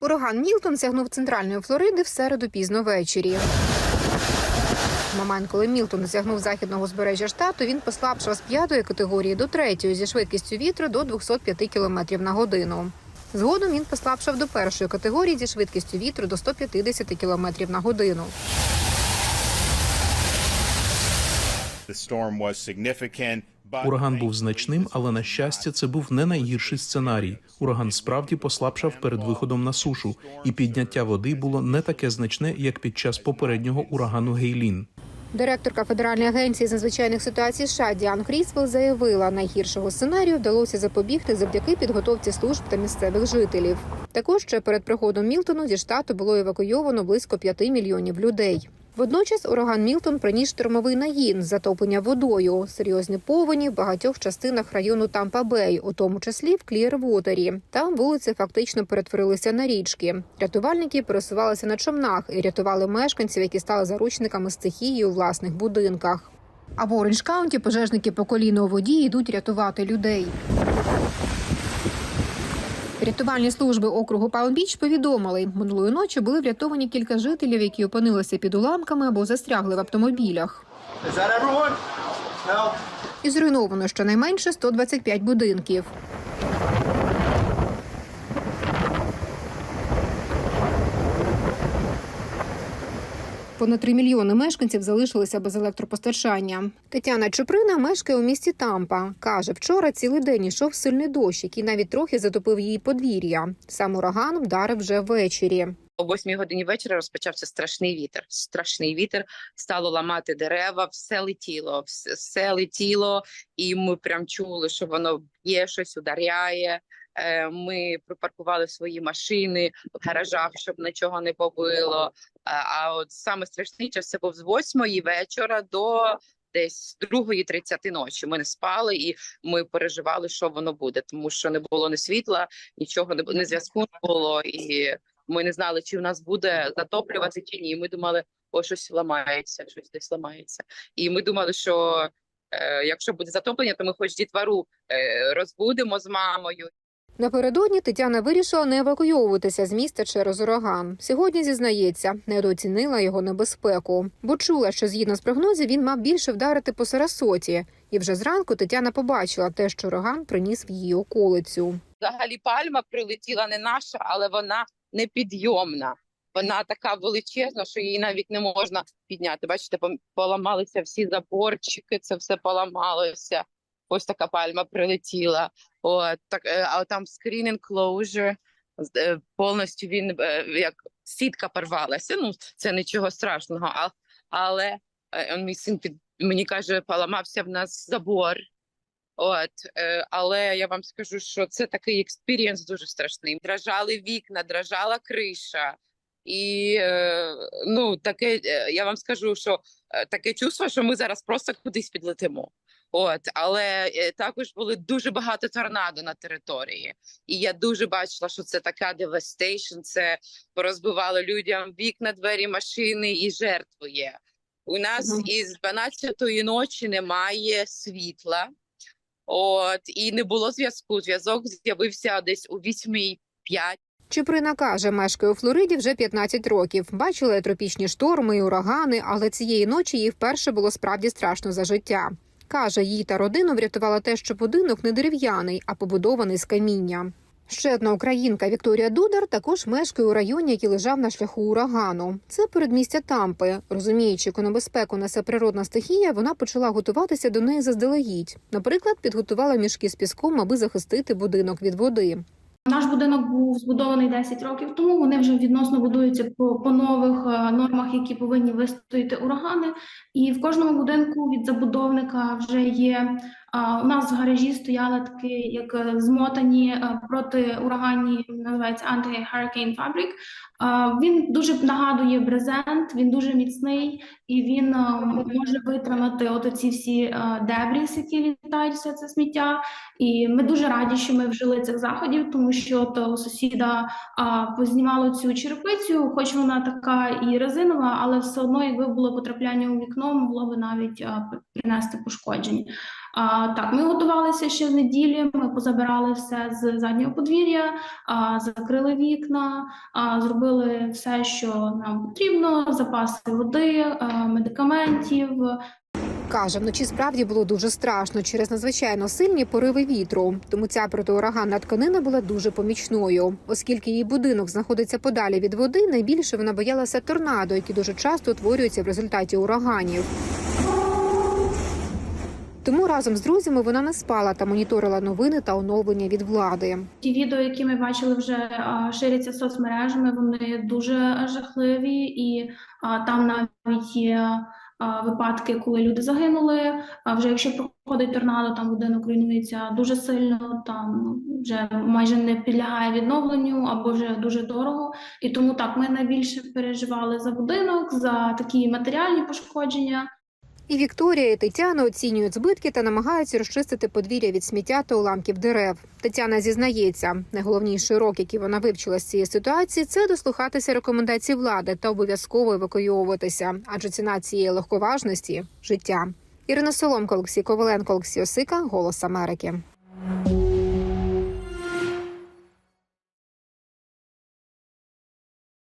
Ураган Мілтон сягнув центральної Флориди в середу пізно ввечері. В момент, коли Мілтон досягнув західного узбережжя штату, він послабшав з п'ятої категорії до третьої зі швидкістю вітру до 205 км на годину. Згодом він послабшав до першої категорії зі швидкістю вітру до 150 км на годину. The storm was significant, Ураган був значним, але на щастя, це був не найгірший сценарій. Ураган справді послабшав перед виходом на сушу, і підняття води було не таке значне, як під час попереднього урагану Гейлін. Директорка Федеральної агенції з надзвичайних ситуацій США Діан Крісвелл заявила, найгіршого сценарію вдалося запобігти завдяки підготовці служб та місцевих жителів. Також ще перед приходом Мілтону зі штату було евакуйовано близько 5 мільйонів людей. Водночас ураган Мілтон приніс штормовий нагін, затоплення водою, серйозні повені в багатьох частинах району Тампа-Бей, у тому числі в Клірвотері. Там вулиці фактично перетворилися на річки. Рятувальники пересувалися на човнах і рятували мешканців, які стали заручниками стихії у власних будинках. А в Оранж Каунті пожежники по коліно у воді йдуть рятувати людей. Рятувальні служби округу Палм-Біч повідомили, минулої ночі були врятовані кілька жителів, які опинилися під уламками або застрягли в автомобілях. І зруйновано щонайменше 125 будинків. Понад 3 мільйони мешканців залишилися без електропостачання. Тетяна Чуприна мешкає у місті Тампа. Каже, вчора цілий день йшов сильний дощ, який навіть трохи затопив її подвір'я. Сам ураган вдарив вже ввечері. О восьмій годині вечора розпочався страшний вітер. Страшний вітер стало ламати дерева, все летіло, все, все летіло, і ми прям чули, що воно б'є щось, ударяє. Е, Ми припаркували свої машини в гаражах, щоб нічого не побило. А, а от саме страшний час це був з восьмої вечора до десь другої тридцяти ночі. Ми не спали і ми переживали, що воно буде, тому що не було ні світла, нічого не було, ні зв'язку не було і. Ми не знали, чи в нас буде затоплювати чи ні. Ми думали, о, щось ламається, щось десь ламається. І ми думали, що е, якщо буде затоплення, то ми хоч дітвару е, розбудемо з мамою. Напередодні Тетяна вирішила не евакуйовуватися з міста через ураган. Сьогодні зізнається, недооцінила його небезпеку, бо чула, що згідно з прогнозів він мав більше вдарити по Сарасоті. І вже зранку Тетяна побачила те, що ураган приніс в її околицю. Взагалі пальма прилетіла не наша, але вона непідйомна. Вона така величезна, що її навіть не можна підняти. Бачите, поламалися всі заборчики, це все поламалося. Ось така пальма прилетіла. От так, е, а там screen enclosure, е, повністю він е, як сітка порвалася. Ну це нічого страшного. А, але он мій син під мені каже, поламався в нас забор. От, але я вам скажу, що це такий експірієнс дуже страшний. Дражали вікна, дражала криша. І ну таке, я вам скажу, що таке чувство, що ми зараз просто кудись підлетимо. От, але е, також були дуже багато торнадо на території, і я дуже бачила, що це така devastation, Це порозбивало людям вікна, двері, машини і жертви є. У нас Мгм. із 12-ї ночі немає світла. От і не було зв'язку. Зв'язок з'явився десь у 8.05. Чуприна каже, мешкає у Флориді вже 15 років. Бачила тропічні шторми і урагани, але цієї ночі їй вперше було справді страшно за життя. Каже, її та родину врятувало те, що будинок не дерев'яний, а побудований з каміння. Ще одна українка Вікторія Дудар також мешкає у районі, який лежав на шляху урагану. Це передмістя Тампи. Розуміючи, яку небезпеку несе природна стихія, вона почала готуватися до неї заздалегідь. Наприклад, підготувала мішки з піском, аби захистити будинок від води. Наш будинок був збудований 10 років тому. Вони вже відносно будуються по, по нових е, нормах, які повинні вистояти урагани. І в кожному будинку від забудовника вже є. У нас в гаражі стояли такі, як е, змотані е, протиураганні, називається anti-hurricane fabric. Він дуже нагадує брезент, він дуже міцний і він е, може витримати от оці всі дебріс, які літають, все це сміття. І ми дуже раді, що ми вжили цих заходів, тому що от у сусіда познімало цю черепицю, хоч вона така і резинова, але все одно, якби було потрапляння у вікно, могло би навіть принести пошкодження. А, так, ми готувалися ще з неділі. Ми позабирали все з заднього подвір'я, а, закрили вікна, а, зробили все, що нам потрібно: запаси води, а, медикаментів, Каже, вночі справді було дуже страшно через надзвичайно сильні пориви вітру. Тому ця протиураганна тканина була дуже помічною, оскільки її будинок знаходиться подалі від води. Найбільше вона боялася торнадо, які дуже часто утворюються в результаті ураганів. Тому разом з друзями вона не спала та моніторила новини та оновлення від влади. Ті відео, які ми бачили, вже ширяться соцмережами. Вони дуже жахливі, і там навіть є випадки, коли люди загинули. А вже якщо проходить торнадо, там будинок руйнується дуже сильно, там вже майже не підлягає відновленню або вже дуже дорого. І тому так ми найбільше переживали за будинок, за такі матеріальні пошкодження. І Вікторія і Тетяна оцінюють збитки та намагаються розчистити подвір'я від сміття та уламків дерев. Тетяна зізнається, найголовніший урок, який вона вивчила з цієї ситуації, це дослухатися рекомендацій влади та обов'язково евакуйовуватися, адже ціна цієї легковажності життя. Ірина Соломко, Олексій Коваленко, Олексій Осика, Голос Америки.